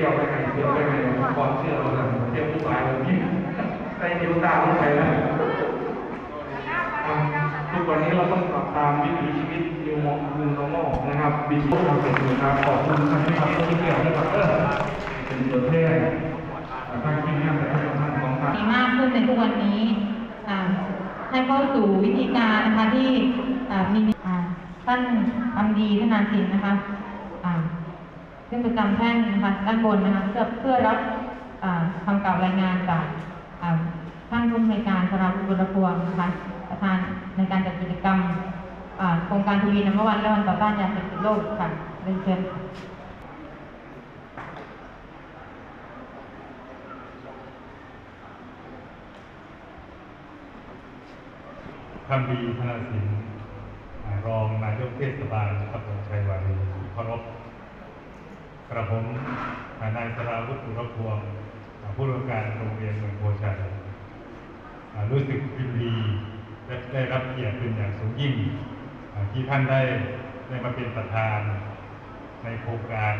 ที่ยวไปไหนเที่ยวไปไหนความเชื่อเราเนี่ยเที่ยวผู้ชายเรายิ่งใส่นิ้วตาลงไปนะอะทุกวันนี้เราต้องปรับตามวิถีชีวิต new normal นะครับวิถีทาเป็นนะครับขอบคุณท่านที่ทำที่เกี่ยวนะครับเออเป็นตัวแทนท่างทีมงานและท่านของท่างมีมากขึ้นในทุกวันนี้ให้เข้าสู่วิธีการนะคะที่มีท่านทำดีท่านนานสินนะคะ ซึ่งเป็นกรรมแพ่งนะคะด้านบนนะคะเพื่อเพื่อรับคำกล่าวรายงานจากท่านผู้อำนการสราวุฒิบุรพวงนะคะประธานในการจัดกิจกรรมโครงการทวีน้ำวันและวันต่อต้านยาเสพติดโลกค่ะเรียนเชิญคำดีธนาสินรองนายกเทศบาลตำบลชัยวารีเคารพ กระผมนายสราวุฒิบุรพวงผู้ร่วมการโรงเรียนเมืองโพชัยรู้สึกยินดีและได้รับเกียรติเป็นอย่างสูงยิ่ง ที่ท่านได้ได้มาเป็นประธานในโครงการ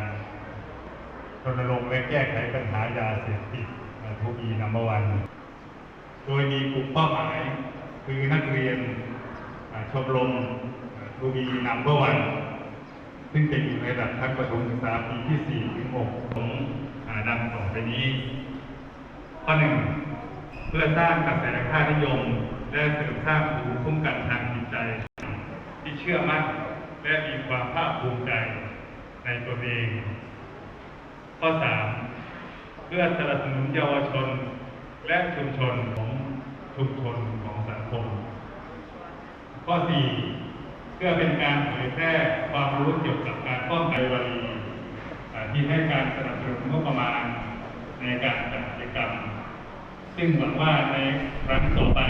รณรงค์และแก้ไขปัญหายาเสพติดทูบีนัมบอร์วัน โดยมีกลุ่มเป้าหมาย คือนักเรียนชมรมรูบีนัมเบอร์วัน ซึ่งจะอยู่ในระดับชั้นประถมศึกษาปีที่ 4 ถึง 6 ของดังต่อไปนี้ ข้อหนึ่งเพื่อสร้างกระแสค่านิยม และเสริมสร้างภูมิคุ้มกันทางจิตใจ ที่เชื่อมั่นและมีความภาคภูมิใจในตนเอง ข้อสามเพื่อสนับสนุนเยาวชน และชุมชนของชุมชนของสังคม ข้อสี่ พื่อเป็นการเผยแพร่ความรู้เกี่ยวกับการป้องกันวารีที่ให้การสนับสนุนงบประมาณในการจัดกิจกรรม ซึ่งหวังว่าในครั้งต่อไป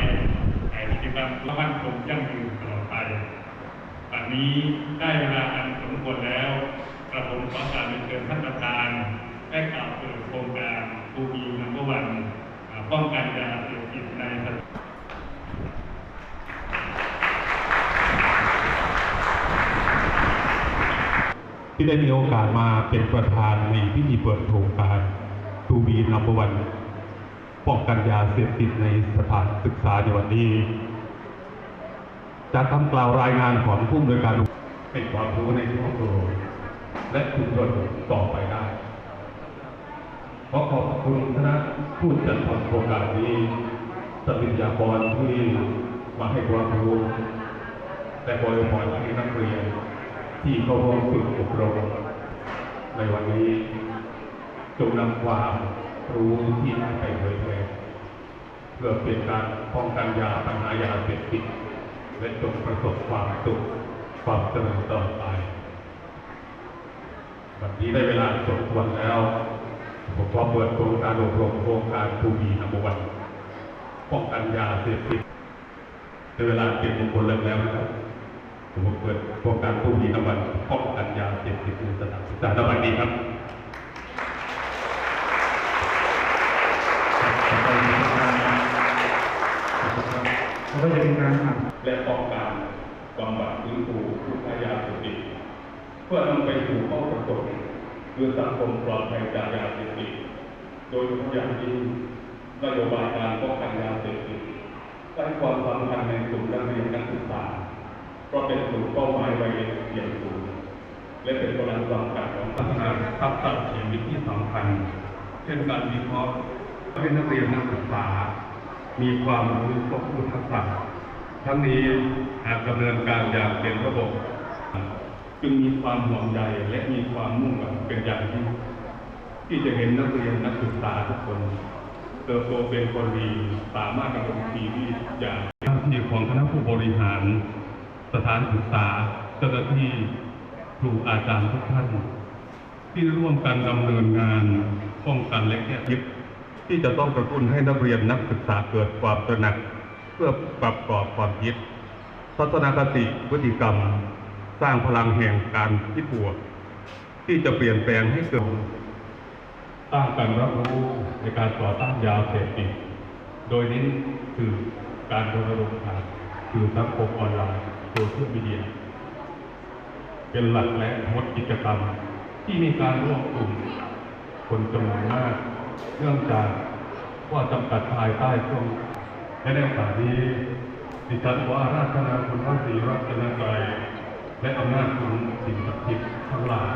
กิจกรรมจะมั่นคงยั่งยืนตลอดไปปัจนี้ได้เวลาอันสมควรแล้ว กระผมขอการเรียนเชิญท่านประธานได้กล่าวเปิดโครงการบูบีนัมเบอร์วันป้องกันยาเสพติดในสถาน ที่ได้มีโอกาสมาเป็นประธานในพิธีเปิดโครงการทูบีนัมเบอร์วันป้องกันยาเสพติดในสถานศึกษาในวันนี้ จากคำกล่าวรายงานของผู้อำนวยการให้ความรู้ในครอบครัวและชุมชนต่อไปได้ขอขอบคุณคณะผู้จัดทำโครงการนี้สปิญญากรที่มาให้ความรู้แต่บริพรให้นักเรียน ที่เข้าร่วมฝึกอบรมในวันนี้จงนำความรู้ที่ได้ไปเผยแพร่เพื่อเป็นการป้องกันยาปัญหายาเสพติดและจงประสบความสุขความเจริญต่อไปวันนี้ได้เวลาสมควรแล้วผมขอเปิดโครงการอบรมโครงการทูบีนัมวันป้องกันยาเสพติดในเวลาเก็บมงคลเริ่มแล้วนะครับ ผมมติเปิดโครงการผู้มีน้ำมันป้องกันยาเสพติดในสถานศึกษาสวัสดีครับแล้วก็จะเป็นการอ่านและป้องกันบำบัดฟื้นฟูผู้ค้ายาเสพติดเพื่อนำไปสู่เป้าประสงค์คือสังคมปลอดภัยจากยาเสพติดโดยเฉพาะอย่างยิ่งนโยบายการป้องกันยาเสพติดให้ความสำคัญในกลุ่มนักเรียน เพราะเป็นกลุ่มเป้าหมายวัยเรียนสูงและเป็นกำลังสำคัญของพัฒนาทักษะชีวิตที่สำคัญ เช่นการวิเคราะห์ให้นักเรียนนักศึกษา มีความรู้ครบทุกทักษะทั้งนี้หากดำเนินการอย่างเป็นระบบ จึงมีความห่วงใยและมีความมุ่งหวังเป็นอย่างยิ่งที่จะเห็นนักเรียนนักศึกษาทุกคนเติบโตเป็นคนดีสามารถดำรงชีวิตอย่างหน้าที่ของคณะผู้บริหาร สถานศึกษาเจ้าหน้าที่ครูอาจารย์ทุกท่าน ที่ร่วมกันดำเนินงานป้องกันและแก้ยิบที่จะต้องกระตุ้นให้นักเรียนนักศึกษาเกิดความตระหนัก เพื่อปรับกรอบความคิดทัศนคติพฤติกรรม สร้างพลังแห่งการคิดบวกที่จะเปลี่ยนแปลงให้เกิดสร้างการรับรู้ในการต่อต้านยาเสพติด โดยเน้นคือการรณรงค์ผ่าน คือสังคมออนไลน์โซเชียลมีเดีย เป็นหลักและงดกิจกรรม ที่มีการร่วมกลุ่ม คนจำนวนมากเนื่องจากว่าจำกัดภายใต้ช่วงและในโอกาสนี้ดิฉันขออาราธนาคุณพระศรีรัตนตรัยและอำนาจคุณสิ่งศักดิ์สิทธิ์ทั้งหลาย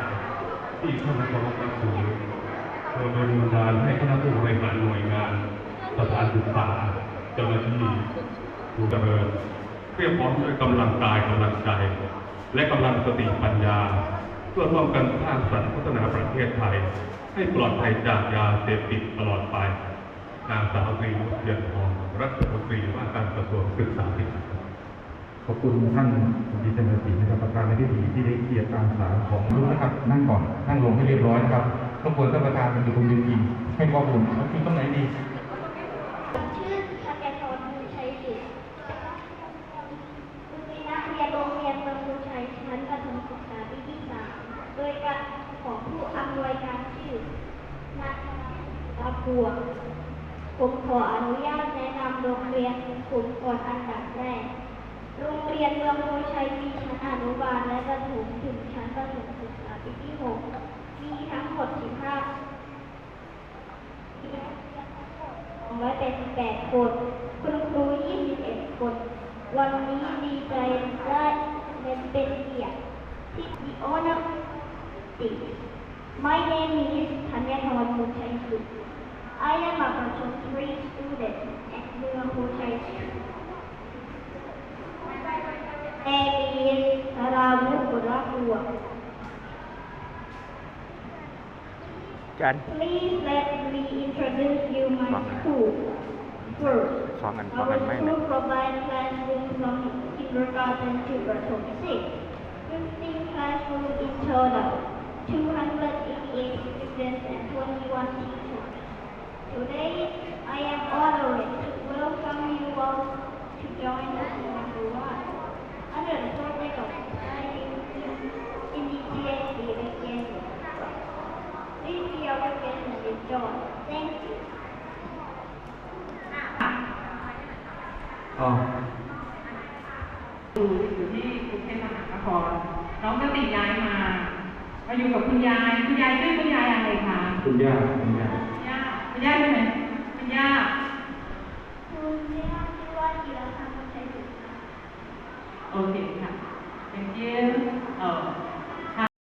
ที่ท่านเคารพนับถือโดยโดนบันดาลให้คณะผู้บริหารหน่วยงาน สถานศึกษา เจ้าหน้าที่ผู้ดำเนิน เพียบพร้อมด้วยกำลังกายกำลังใจ และกำลังสติปัญญา เพื่อร่วมกันสร้างสรรค์พัฒนาประเทศไทย ให้ปลอดภัยจากยาเสพติดตลอดไปนางสาวตรีนุชเทียนทองรัฐมนตรีว่าการกระทรวงศึกษาธิการขอบคุณท่านดีเซนศรีนะครับประธานในพิธีที่ได้เกียรติการสารของรู้นะครับ นั่งก่อนนั่งลงให้เรียบร้อยนะครับรบกวนท่านประธานเป็นอยู่ตรงยืนยิงให้ข้อมูลเอาที่ตรงไหนดี ชื่อธัญทรมูลชัยจิตเป็นนักเรียนโรงเรียนเมืองมูลชัยชั้นประถมศึกษาปีที่สาม โดยการของผู้อำนวยการชื่อนักตาบัวผมขออนุญาตแนะนำโรงเรียนผมก่อนอันดับแรก โรงเรียนเมืองมูลชัยมีชั้นอนุบาลและประถมถึงชั้นประถมศึกษาปีที่หกมีทั้งหมด 15ร้อยแปดสิบแปดคน คุณครูยี่สิบเอ็ดคน วันนี้ดีใจได้เป็นเป็นเกียรติที่ the State. My name is Tanya Kawakochai Suku. I am a Bachelor 3 student at Kawakochai School. My name is Saravu Kurakua. Please let me introduce you my school. First, our school provides classrooms from kindergarten to grade 6, 15 classrooms in total. 288 students and 21 teachers. Today, I am honored to welcome you all to join us in number one. Under the project of studying indigenous education. Please be our guest and enjoy. Thank you. อ๋อ อยู่อยู่ที่กรุงเทพมหานคร น้องก็ติดย้ายมา มาอยู่กับคุณยาย คุณยายชื่อคุณยายอะไรคะ คุณย่าคุณย่าคุณย่าคุณย่าใช่ไหมคุณย่าคุณย่าชื่อว่าจิรพันธ์ชัยสุขค่ะโอเคค่ะ thank you เออ